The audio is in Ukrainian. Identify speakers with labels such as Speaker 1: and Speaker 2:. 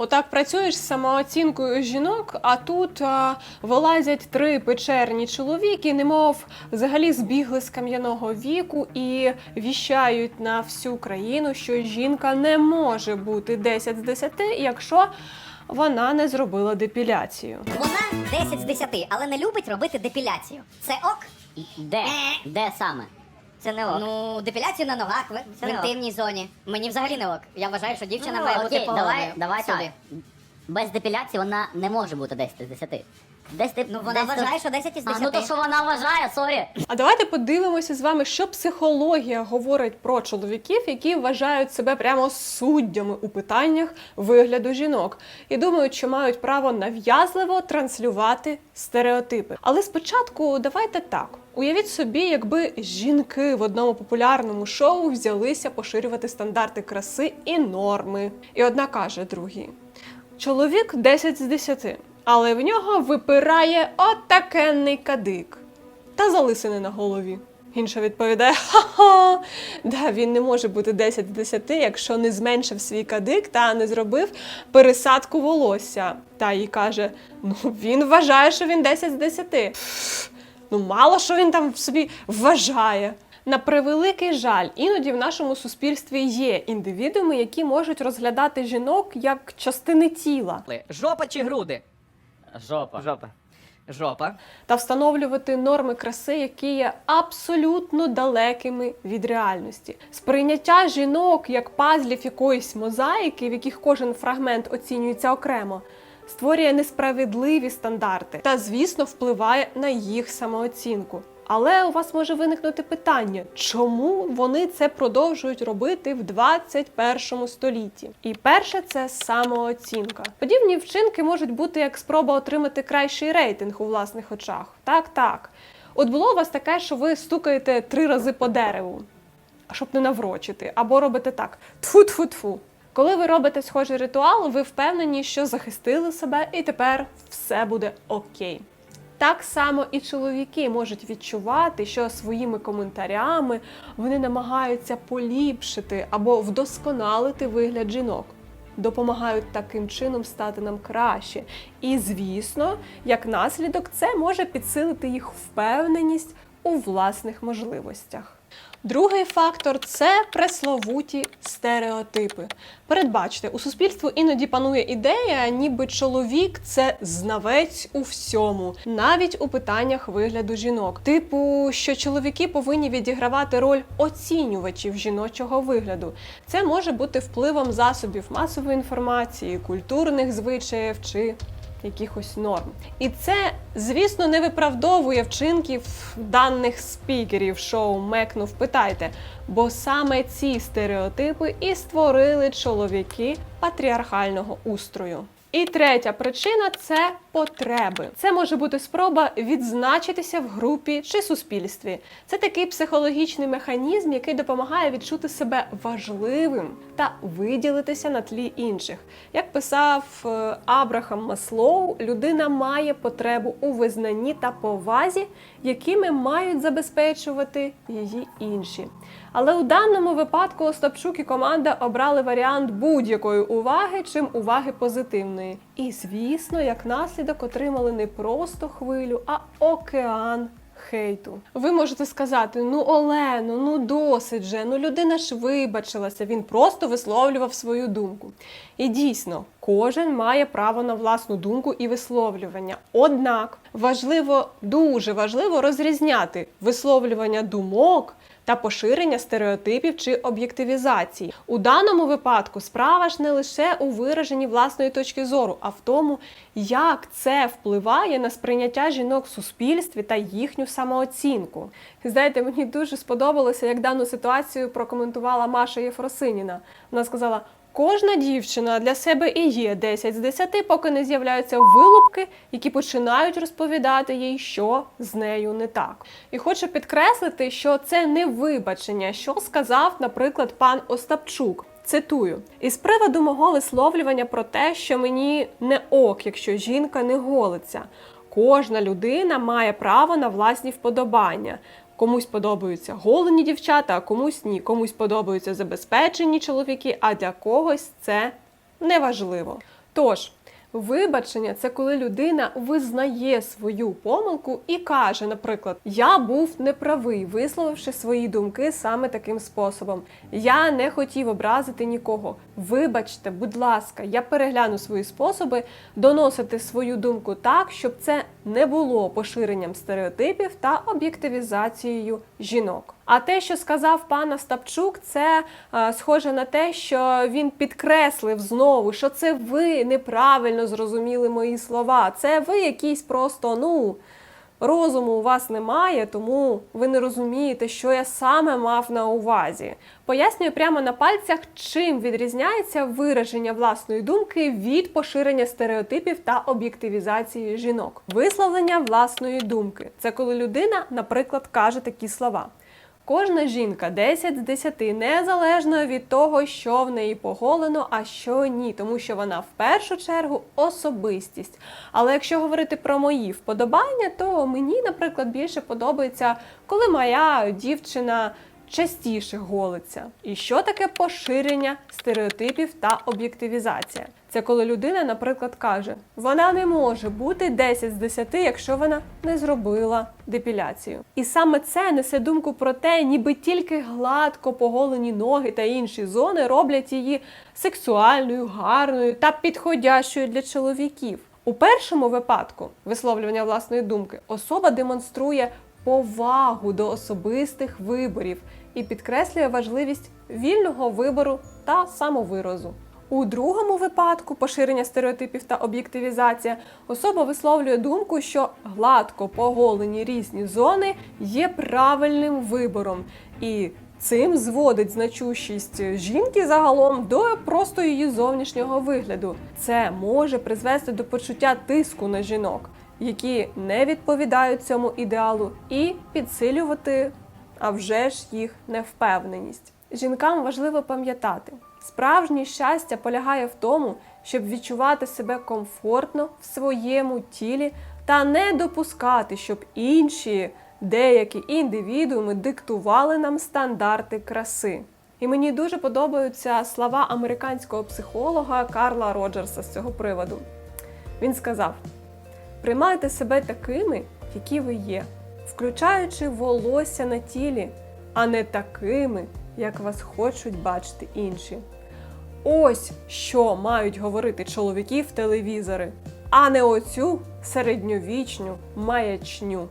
Speaker 1: Отак працюєш з самооцінкою жінок, а тут а, вилазять три печерні чоловіки, немов взагалі збігли з кам'яного віку і віщають на всю країну, що жінка не може бути 10 з 10, якщо вона не зробила депіляцію.
Speaker 2: Вона 10 з 10, але не любить робити депіляцію. Це ок?
Speaker 3: Де? Де саме?
Speaker 2: Це не ок. Ну, депіляцію на ногах в, в
Speaker 3: не ок.
Speaker 2: інтимній зоні. Мені взагалі не ок. Я вважаю, що дівчина
Speaker 3: Ну,
Speaker 2: має
Speaker 3: окей,
Speaker 2: бути повною.
Speaker 3: давай, давай
Speaker 2: Сюди.
Speaker 3: так. Без депіляції вона не може бути 10 з 10. Десь ти,
Speaker 2: Ну, вона
Speaker 3: десь
Speaker 2: вважає,
Speaker 3: тут-
Speaker 2: що 10 із
Speaker 3: А, ну то що вона вважає, сорі.
Speaker 1: А давайте подивимося з вами, що психологія говорить про чоловіків, які вважають себе прямо суддями у питаннях вигляду жінок, і думають, що мають право нав'язливо транслювати стереотипи. Але спочатку давайте так. Уявіть собі, якби жінки в одному популярному шоу взялися поширювати стандарти краси і норми. І одна каже другій: чоловік 10 з 10, але в нього випирає отакенний кадик та залисини на голові. Інша відповідає: ха-ха, да, він не може бути 10 з 10, якщо не зменшив свій кадик та не зробив пересадку волосся. Та їй каже: ну він вважає, що він 10 з 10. Ну, мало що він там в собі вважає. На превеликий жаль, іноді в нашому суспільстві є індивідууми, які можуть розглядати жінок як частини тіла
Speaker 4: Жопа чи груди?
Speaker 3: Жопа.
Speaker 4: Жопа. Жопа.
Speaker 1: та встановлювати норми краси, які є абсолютно далекими від реальності. Сприйняття жінок як пазлів якоїсь мозаїки, в яких кожен фрагмент оцінюється окремо, створює несправедливі стандарти та, звісно, впливає на їх самооцінку. Але у вас може виникнути питання, чому вони це продовжують робити в 21 столітті? І перше це самооцінка. Подібні вчинки можуть бути як спроба отримати кращий рейтинг у власних очах. Так, так. От було у вас таке, що ви стукаєте три рази по дереву, щоб не наврочити, або робите так: тфу-тфу-тфу. Коли ви робите схожий ритуал, ви впевнені, що захистили себе, і тепер все буде окей. Так само і чоловіки можуть відчувати, що своїми коментарями вони намагаються поліпшити або вдосконалити вигляд жінок, допомагають таким чином стати нам краще. І, звісно, як наслідок, це може підсилити їх впевненість у власних можливостях. Другий фактор це пресловуті стереотипи. Передбачте, у суспільстві іноді панує ідея, ніби чоловік це знавець у всьому, навіть у питаннях вигляду жінок. Типу, що чоловіки повинні відігравати роль оцінювачів жіночого вигляду. Це може бути впливом засобів масової інформації, культурних звичаїв чи якихось норм. І це, звісно, не виправдовує вчинків даних спікерів шоу Мекнув питайте, бо саме ці стереотипи і створили чоловіки патріархального устрою. І третя причина це потреби. Це може бути спроба відзначитися в групі чи суспільстві. Це такий психологічний механізм, який допомагає відчути себе важливим та виділитися на тлі інших. Як писав е, Абрахам Маслоу, людина має потребу у визнанні та повазі, якими мають забезпечувати її інші. Але у даному випадку Остапчук і команда обрали варіант будь-якої уваги, чим уваги позитивної. І звісно, як наслідок отримали не просто хвилю, а океан. Хейту. Ви можете сказати: ну Олено, ну досить же, ну людина ж вибачилася, він просто висловлював свою думку. І дійсно, кожен має право на власну думку і висловлювання. Однак важливо, дуже важливо розрізняти висловлювання думок та поширення стереотипів чи об'єктивізації. У даному випадку справа ж не лише у вираженні власної точки зору, а в тому, як це впливає на сприйняття жінок в суспільстві та їхню самооцінку. Знаєте, мені дуже сподобалося, як дану ситуацію прокоментувала Маша Єфросиніна. Вона сказала. Кожна дівчина для себе і є 10 з 10, поки не з'являються вилупки, які починають розповідати їй, що з нею не так. І хочу підкреслити, що це не вибачення, що сказав, наприклад, пан Остапчук. Цитую: із приводу мого висловлювання про те, що мені не ок, якщо жінка не голиться. Кожна людина має право на власні вподобання. Комусь подобаються голені дівчата, а комусь ні. Комусь подобаються забезпечені чоловіки, а для когось це неважливо. Тож, вибачення це коли людина визнає свою помилку і каже, наприклад, я був неправий, висловивши свої думки саме таким способом. Я не хотів образити нікого. Вибачте, будь ласка, я перегляну свої способи доносити свою думку так, щоб це не було поширенням стереотипів та об'єктивізацією жінок. А те, що сказав пан Остапчук, це е, схоже на те, що він підкреслив знову, що це ви неправильно зрозуміли мої слова. Це ви якісь просто, ну. Розуму у вас немає, тому ви не розумієте, що я саме мав на увазі. Пояснюю прямо на пальцях, чим відрізняється вираження власної думки від поширення стереотипів та об'єктивізації жінок. Висловлення власної думки це коли людина, наприклад, каже такі слова. Кожна жінка 10 з 10, незалежно від того, що в неї поголено, а що ні, тому що вона в першу чергу особистість. Але якщо говорити про мої вподобання, то мені, наприклад, більше подобається, коли моя дівчина частіше голиться. І що таке поширення стереотипів та об'єктивізація? Це коли людина, наприклад, каже: вона не може бути 10 з 10, якщо вона не зробила депіляцію. І саме це несе думку про те, ніби тільки гладко поголені ноги та інші зони роблять її сексуальною, гарною та підходящою для чоловіків. У першому випадку висловлювання власної думки особа демонструє повагу до особистих виборів і підкреслює важливість вільного вибору та самовиразу. У другому випадку поширення стереотипів та об'єктивізація особа висловлює думку, що гладко поголені різні зони є правильним вибором, і цим зводить значущість жінки загалом до просто її зовнішнього вигляду. Це може призвести до почуття тиску на жінок, які не відповідають цьому ідеалу, і підсилювати а вже ж їх невпевненість. Жінкам важливо пам'ятати, справжнє щастя полягає в тому, щоб відчувати себе комфортно в своєму тілі та не допускати, щоб інші деякі індивідууми диктували нам стандарти краси. І мені дуже подобаються слова американського психолога Карла Роджерса з цього приводу. Він сказав: приймайте себе такими, які ви є, включаючи волосся на тілі, а не такими, як вас хочуть бачити інші. Ось що мають говорити чоловіки в телевізори, а не оцю середньовічну маячню.